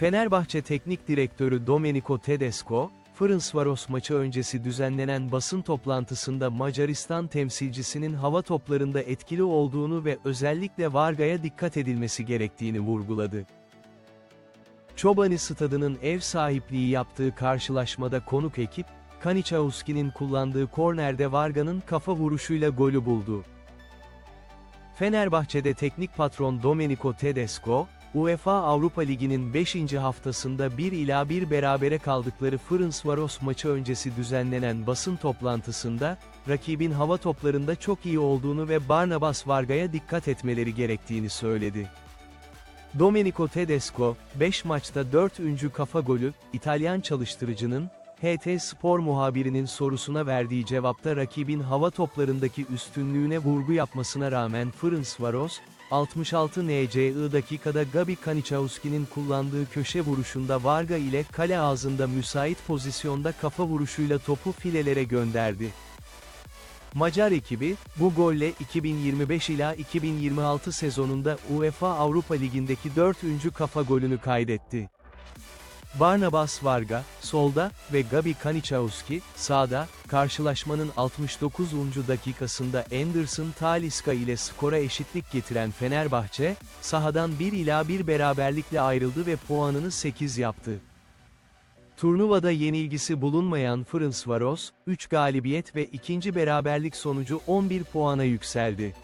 Fenerbahçe Teknik Direktörü Domenico Tedesco, Ferencvaros maçı öncesi düzenlenen basın toplantısında Macaristan temsilcisinin hava toplarında etkili olduğunu ve özellikle Varga'ya dikkat edilmesi gerektiğini vurguladı. Çobani Stadı'nın ev sahipliği yaptığı karşılaşmada konuk ekip, Kaniçauski'nin kullandığı kornerde Varga'nın kafa vuruşuyla golü buldu. Fenerbahçe'de teknik patron Domenico Tedesco, UEFA Avrupa Ligi'nin 5. haftasında 1 ila 1 berabere kaldıkları Ferencvaros maçı öncesi düzenlenen basın toplantısında, rakibin hava toplarında çok iyi olduğunu ve Barnabas Varga'ya dikkat etmeleri gerektiğini söyledi. Domenico Tedesco, 5 maçta 4 üncü kafa golü, İtalyan çalıştırıcının, HT Spor muhabirinin sorusuna verdiği cevapta rakibin hava toplarındaki üstünlüğüne vurgu yapmasına rağmen Ferencvaros, 66 NCI dakikada Gabi Kaniçauski'nin kullandığı köşe vuruşunda Varga ile kale ağzında müsait pozisyonda kafa vuruşuyla topu filelere gönderdi. Macar ekibi, bu golle 2025 ila 2026 sezonunda UEFA Avrupa Ligi'ndeki 4. kafa golünü kaydetti. Barnabas Varga, solda ve Gabi Kaniçauski, sağda, karşılaşmanın 69. dakikasında Anderson Talisca ile skora eşitlik getiren Fenerbahçe, sahadan 1 ila 1 beraberlikle ayrıldı ve puanını 8 yaptı. Turnuvada yenilgisi bulunmayan Ferencvaros, 3 galibiyet ve ikinci beraberlik sonucu 11 puana yükseldi.